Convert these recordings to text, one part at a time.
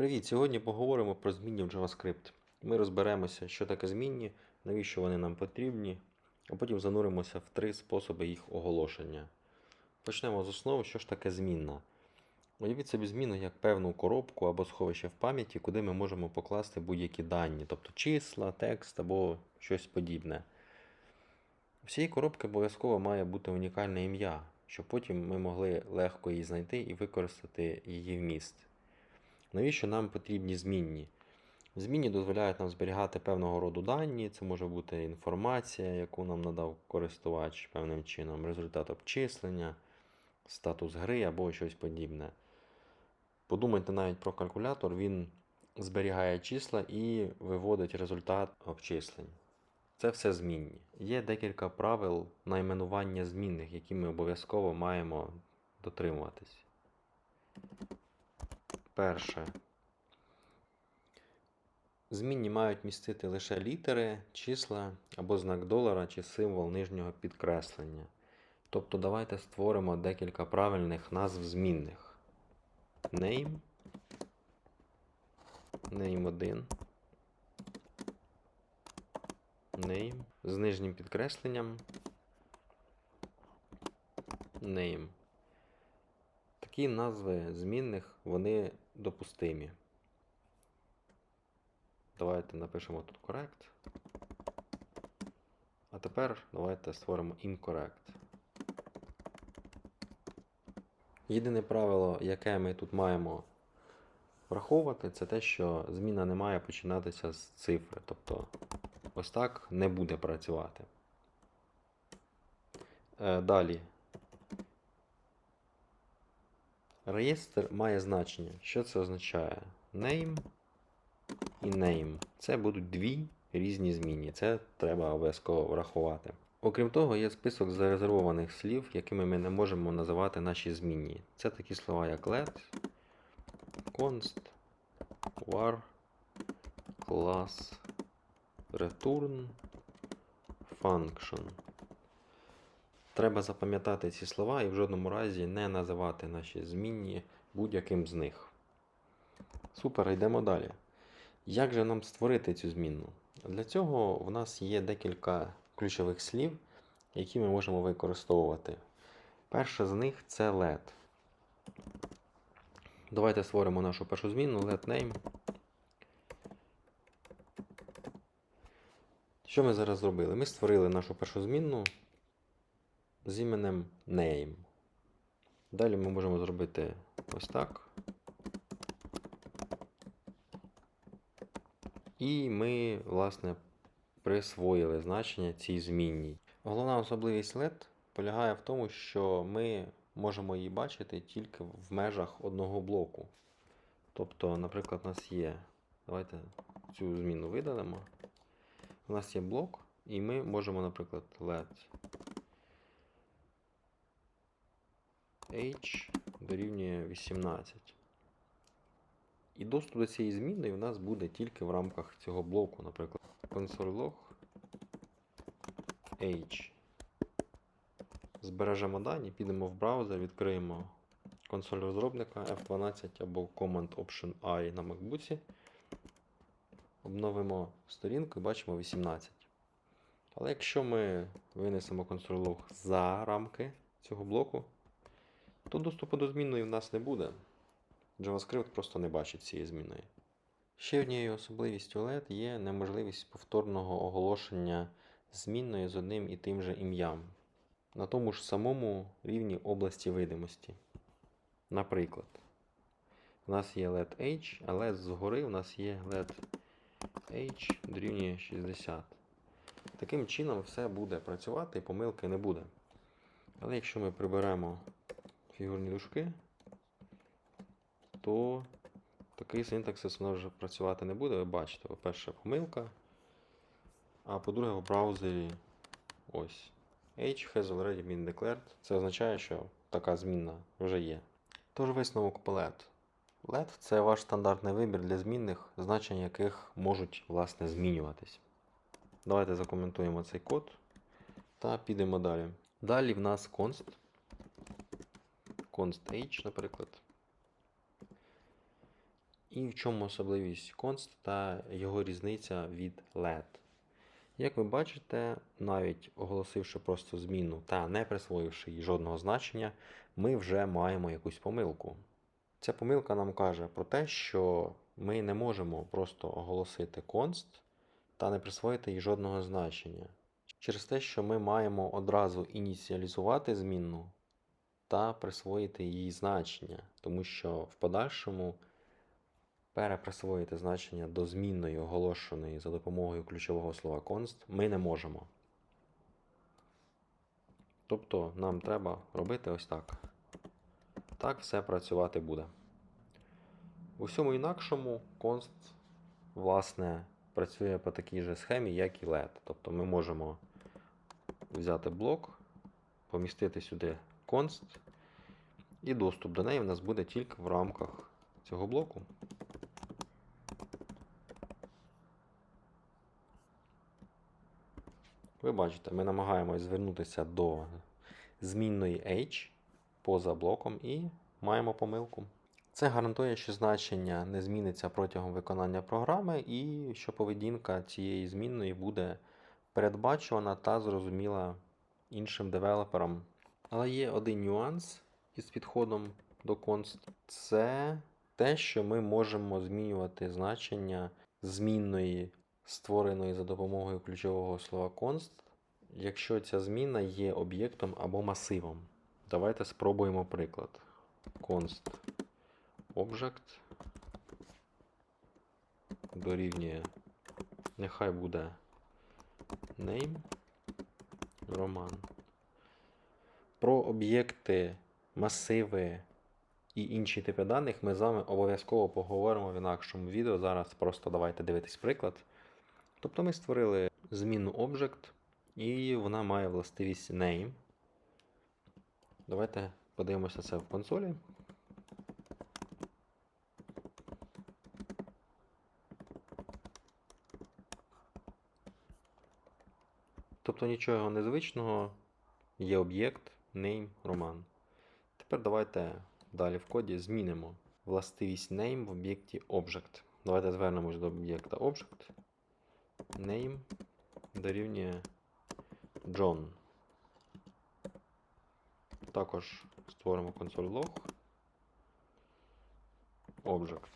Привіт! Сьогодні поговоримо про змінні в JavaScript. Ми розберемося, що таке змінні, навіщо вони нам потрібні, а потім зануримося в три способи їх оголошення. Почнемо з основи, що ж таке змінна. Уявіть собі зміну як певну коробку або сховище в пам'яті, куди ми можемо покласти будь-які дані, тобто числа, текст або щось подібне. У всієї коробки обов'язково має бути унікальне ім'я, щоб потім ми могли легко її знайти і використати її вміст. Навіщо нам потрібні змінні? Змінні дозволяють нам зберігати певного роду дані, це може бути інформація, яку нам надав користувач певним чином, результат обчислення, статус гри або щось подібне. Подумайте навіть про калькулятор, він зберігає числа і виводить результат обчислень. Це все змінні. Є декілька правил найменування змінних, які ми обов'язково маємо дотримуватись. Перше. Змінні мають містити лише літери, числа або знак долара чи символ нижнього підкреслення. Тобто давайте створимо декілька правильних назв змінних. Name. Name 1. Name. З нижнім підкресленням. Name. Такі назви змінних, вони допустимі. Давайте напишемо тут correct. А тепер давайте створимо incorrect. Єдине правило, яке ми тут маємо враховувати, це те, що зміна не має починатися з цифри. Тобто ось так не буде працювати. Е, Далі. Реєстр має значення. Що це означає? Name і name. Це будуть дві різні змінні. Це треба обов'язково врахувати. Окрім того, є список зарезервованих слів, якими ми не можемо називати наші змінні. Це такі слова, як let, const, var, class, return, function. Треба запам'ятати ці слова і в жодному разі не називати наші змінні будь-яким з них. Супер, йдемо далі. Як же нам створити цю змінну? Для цього в нас є декілька ключових слів, які ми можемо використовувати. Перше з них це let. Давайте створимо нашу першу змінну let name. Що ми зараз зробили? Ми створили нашу першу змінну з іменем name. Далі ми можемо зробити ось так. І ми, власне, присвоїли значення цій змінній. Головна особливість LED полягає в тому, що ми можемо її бачити тільки в межах одного блоку. Тобто, наприклад, у нас є. Давайте цю зміну видалимо. У нас є блок, і ми можемо, наприклад, LED H дорівнює 18. І доступ до цієї змінної у нас буде тільки в рамках цього блоку, наприклад, console.log H. Збережемо дані, підемо в браузер, відкриємо консоль розробника F12 або Command Option I на MacBook. Обновимо сторінку і бачимо 18. Але якщо ми винесемо console.log за рамки цього блоку, то доступу до змінної в нас не буде. JavaScript просто не бачить цієї зміни. Ще однією особливістю LED є неможливість повторного оголошення змінної з одним і тим же ім'ям на тому ж самому рівні області видимості. Наприклад, у нас є LED H, але згори у нас є LED H дорівнює 60. Таким чином все буде працювати і помилки не буде. Але якщо ми приберемо фігурні дужки, то такий синтаксис нас вже працювати не буде. Ви бачите, по-перше, помилка. А по-друге, в браузері ось H has already been declared. Це означає, що така змінна вже є. Тож висновок по LED. LED це ваш стандартний вибір для змінних, значення яких можуть власне змінюватись. Давайте закоментуємо цей код та підемо далі. Далі в нас const. Const h, наприклад. І в чому особливість const та його різниця від let. Як ви бачите, навіть оголосивши просто зміну та не присвоївши їй жодного значення, ми вже маємо якусь помилку. Ця помилка нам каже про те, що ми не можемо просто оголосити const та не присвоїти їй жодного значення. Через те, що ми маємо одразу ініціалізувати змінну та присвоїти їй значення, тому що в подальшому переприсвоїти значення до змінної, оголошеної за допомогою ключового слова const, ми не можемо. Тобто нам треба робити ось так. Так все працювати буде. У всьому інакшому const, власне, працює по такій же схемі, як і LED. Тобто ми можемо взяти блок, помістити сюди const, і доступ до неї в нас буде тільки в рамках цього блоку. Ви бачите, ми намагаємось звернутися до змінної H поза блоком і маємо помилку. Це гарантує, що значення не зміниться протягом виконання програми, і що поведінка цієї змінної буде передбачувана та зрозуміла іншим девелоперам. Але є один нюанс із підходом до const. Це те, що ми можемо змінювати значення змінної, створеної за допомогою ключового слова const, якщо ця зміна є об'єктом або масивом. Давайте спробуємо приклад. const object дорівнює, нехай буде name Роман. Про об'єкти, масиви і інші типи даних ми з вами обов'язково поговоримо в інакшому відео. Зараз просто давайте дивитись приклад. Тобто ми створили змінну object, і вона має властивість name. Давайте подивимося це в консолі. Тобто нічого незвичного, є об'єкт, name, Роман. Тепер давайте далі в коді змінимо властивість name в об'єкті object. Давайте звернемось до об'єкта object. Name дорівнює John. Також створимо консоль log. Object.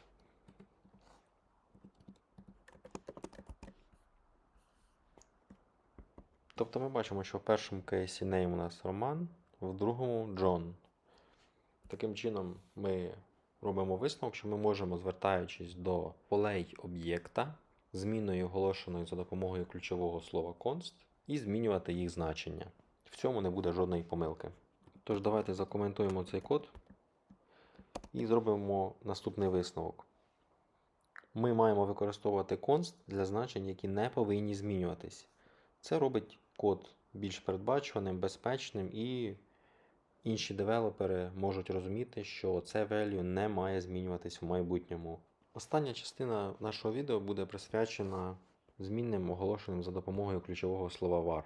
Тобто ми бачимо, що в першому кейсі name у нас Роман, в другому Джон. Таким чином, ми робимо висновок, що ми можемо, звертаючись до полей об'єкта, зміною оголошеною за допомогою ключового слова const, і змінювати їх значення. В цьому не буде жодної помилки. Тож, давайте закоментуємо цей код і зробимо наступний висновок. Ми маємо використовувати const для значень, які не повинні змінюватись. Це робить код більш передбачуваним, безпечним, і інші девелопери можуть розуміти, що це value не має змінюватись в майбутньому. Остання частина нашого відео буде присвячена змінним оголошеним за допомогою ключового слова var.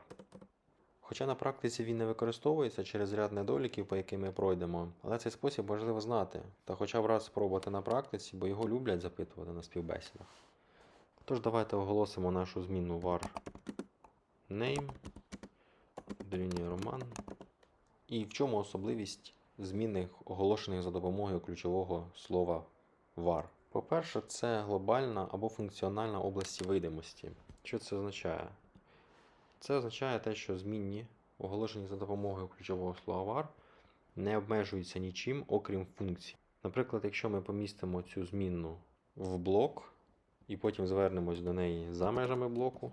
Хоча на практиці він не використовується через ряд недоліків, по яким ми пройдемо, але цей спосіб важливо знати та хоча б раз спробувати на практиці, бо його люблять запитувати на співбесідах. Тож давайте оголосимо нашу зміну var name Роман. І в чому особливість змінних оголошених за допомогою ключового слова var? По-перше, це глобальна або функціональна області видимості. Що це означає? Це означає те, що змінні, оголошені за допомогою ключового слова var, не обмежуються нічим, окрім функцій. Наприклад, якщо ми помістимо цю змінну в блок і потім звернемось до неї за межами блоку,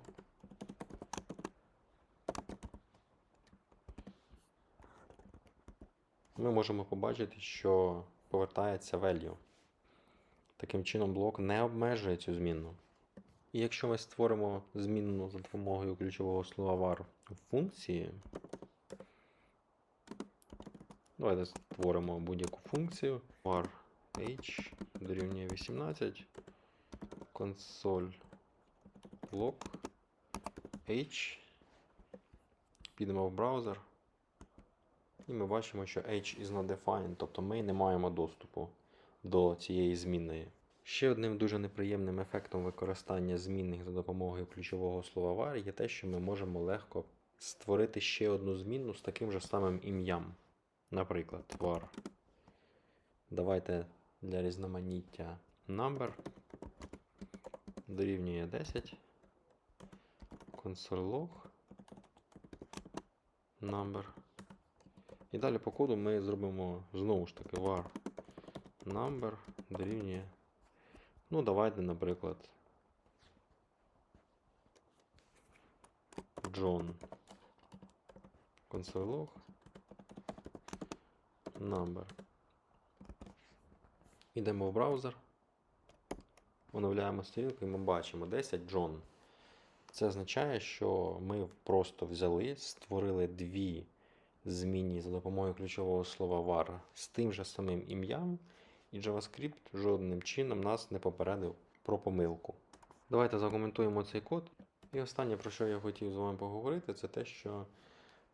ми можемо побачити, що повертається value. Таким чином, блок не обмежує цю змінну. І якщо ми створимо змінну за допомогою ключового слова var в функції, давайте створимо будь-яку функцію var h дорівнює 18, консоль log h, підемо в браузер. І ми бачимо, що H is not defined, тобто ми не маємо доступу до цієї змінної. Ще одним дуже неприємним ефектом використання змінних за допомогою ключового слова var є те, що ми можемо легко створити ще одну змінну з таким же самим ім'ям. Наприклад, var. Давайте для різноманіття number дорівнює 10. Console log number. І далі по коду ми зробимо знову ж таки var number дорівнює. Ну, давайте, наприклад. John. Console log. Number. Йдемо в браузер. Оновляємо сторінку і ми бачимо 10 John. Це означає, що ми просто взяли, створили дві змінні за допомогою ключового слова var з тим же самим ім'ям, і JavaScript жодним чином нас не попередив про помилку. Давайте закоментуємо цей код. І останнє, про що я хотів з вами поговорити, це те, що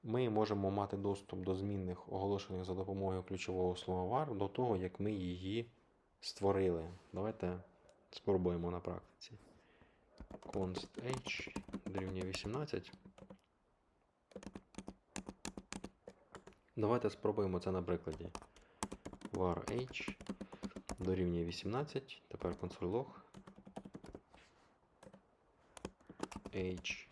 ми можемо мати доступ до змінних, оголошених за допомогою ключового слова var до того, як ми її створили. Давайте спробуємо на практиці. const h дорівнює 18. Давайте спробуємо це на прикладі. var h дорівнює 18. Тепер log h.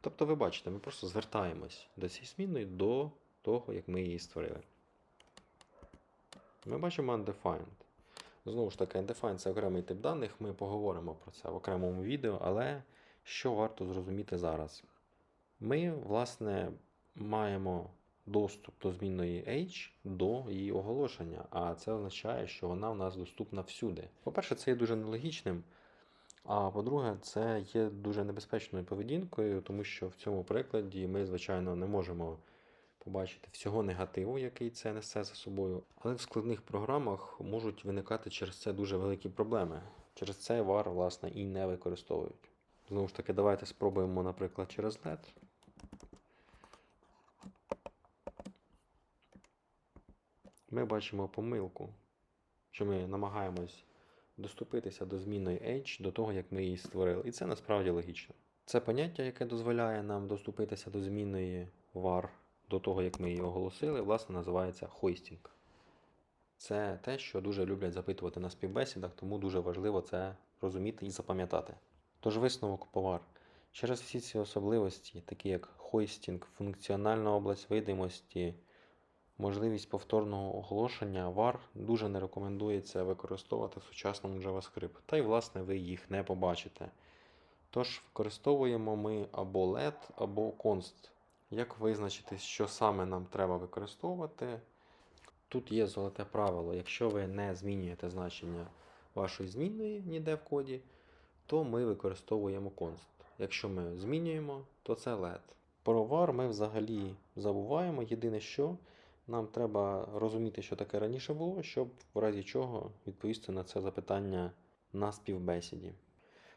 Тобто, ви бачите, ми просто звертаємось до цієї змінної до того, як ми її створили. Ми бачимо undefined. Знову ж таки, undefined це окремий тип даних, ми поговоримо про це в окремому відео, але що варто зрозуміти зараз? Ми, власне, маємо доступ до змінної H до її оголошення, а це означає, що вона в нас доступна всюди. По-перше, це є дуже нелогічним. А по-друге, це є дуже небезпечною поведінкою, тому що в цьому прикладі ми, звичайно, не можемо побачити всього негативу, який це несе за собою. Але в складних програмах можуть виникати через це дуже великі проблеми. Через це var, власне, і не використовують. Знову ж таки, давайте спробуємо, наприклад, через LED. Ми бачимо помилку, що ми намагаємось доступитися до змінної H до того, як ми її створили. І це насправді логічно. Це поняття, яке дозволяє нам доступитися до змінної var до того, як ми її оголосили, власне, називається хойстінг. Це те, що дуже люблять запитувати на співбесідах, тому дуже важливо це розуміти і запам'ятати. Тож висновок по var. Через всі ці особливості, такі як хойстінг, функціональна область видимості, можливість повторного оголошення, var дуже не рекомендується використовувати в сучасному JavaScript. Та й, власне, ви їх не побачите. Тож використовуємо ми або LED, або const. Як визначити, що саме нам треба використовувати? Тут є золоте правило. Якщо ви не змінюєте значення вашої змінної ніде в коді, то ми використовуємо const. Якщо ми змінюємо, то це LED. Про var ми взагалі забуваємо. Єдине, що нам треба розуміти, що таке раніше було, щоб в разі чого відповісти на це запитання на співбесіді.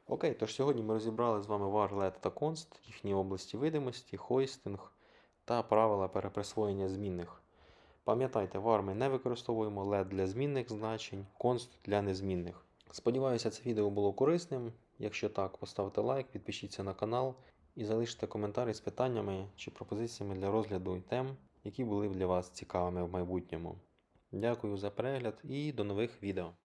Окей, тож сьогодні ми розібрали з вами var, let та const, їхні області видимості, хойстинг та правила переприсвоєння змінних. Пам'ятайте, var ми не використовуємо let для змінних значень, const для незмінних. Сподіваюся, це відео було корисним. Якщо так, поставте лайк, підпишіться на канал і залиште коментарі з питаннями чи пропозиціями для розгляду тем, які були б для вас цікавими в майбутньому. Дякую за перегляд і до нових відео.